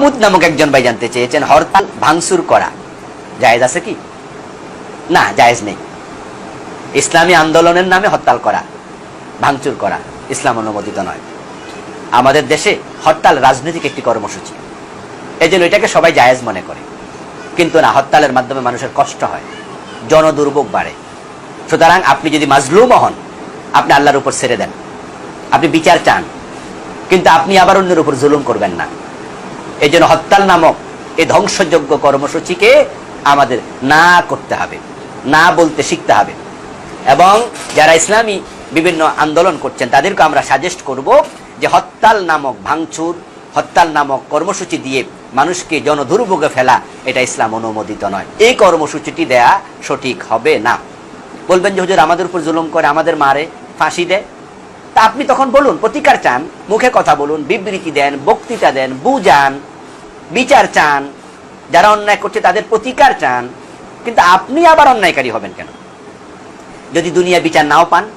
মুদ নামক একজন ভাই জানতে চেয়েছেন, হরতাল ভাঙচুর করা। জায়েজ আছে কি? না, জায়েজ নেই। ইসলামী আন্দোলনের নামে হরতাল করা, ভাঙচুর করা, ইসলাম অনুমোদিত নয়। আমাদের দেশে হরতাল রাজনৈতিক একটি কর্মসূচি। এই জন্য এটাকে সবাই জায়েজ মনে করে। কিন্তু না, হরতালের মাধ্যমে মানুষের কষ্ট হয়, জনদুর্ভোগ বাড়ে। সুতরাং আপনি যদি মাজলুম হন, আপনি আল্লাহর উপর ছেড়ে দেন। আপনি বিচার চান, কিন্তু আপনি আবার অন্যের উপর জুলুম করবেন না। এই জন্য হরতাল নামক এই ধ্বংসযোগ্য কর্মসূচিকে আমাদের না করতে হবে, না বলতে শিখতে হবে। এবং যারা ইসলামী বিভিন্ন আন্দোলন করছেন, তাদেরকে আমরা সাজেস্ট করব যে হরতাল নামক ভাঙচুর, হরতাল নামক কর্মসূচি দিয়ে মানুষকে জনদুর্ভোগে ফেলা, এটা ইসলাম অনুমোদিত নয়। এই কর্মসূচিটি দেয়া সঠিক হবে না। বলবেন যে, হুজুর, আমাদের উপর জুলুম করে আমাদের মারে, ফাঁসি দেয়? তা আপনি তখন বলুন, প্রতিকার চান, মুখে কথা বলুন, বিবৃতি দেন, বক্তৃতা দেন, বুঝান বিচার চান, যারা অন্যায় করছে তাদের প্রতিকার চান, কিন্তু আপনি আবার অন্যায়কারী হবেন কেন? যদি দুনিয়া বিচার নাও পান,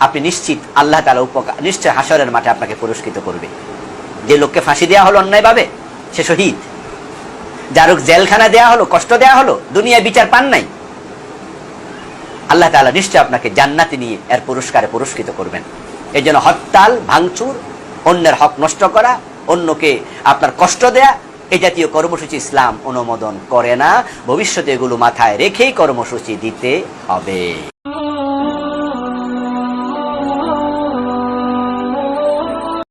আপনি নিশ্চিত আল্লাহ তালা উপকার নিশ্চয় হাসরের মাঠে আপনাকে পুরস্কৃত করবে। যে লোককে ফাঁসি দেওয়া হলো অন্যায়ভাবে সে শহীদ। যার জেলখানা দেওয়া হলো, কষ্ট দেওয়া হলো, দুনিয়া বিচার পান নাই। আল্লাহ তাআলা নিশ্চয় আপনাকে জান্নাতে নিয়ে এর পুরস্কারে পুরস্কৃত করবেন। এই জন্য হরতাল, ভাঙচুর, অন্যের হক নষ্ট করা অন্যকে আপনার কষ্ট দেয়া এ জাতীয় কর্মসূচি ইসলাম অনুমোদন করে না। ভবিষ্যতে এগুলো মাথায় রেখেই কর্মসূচি দিতে হবে।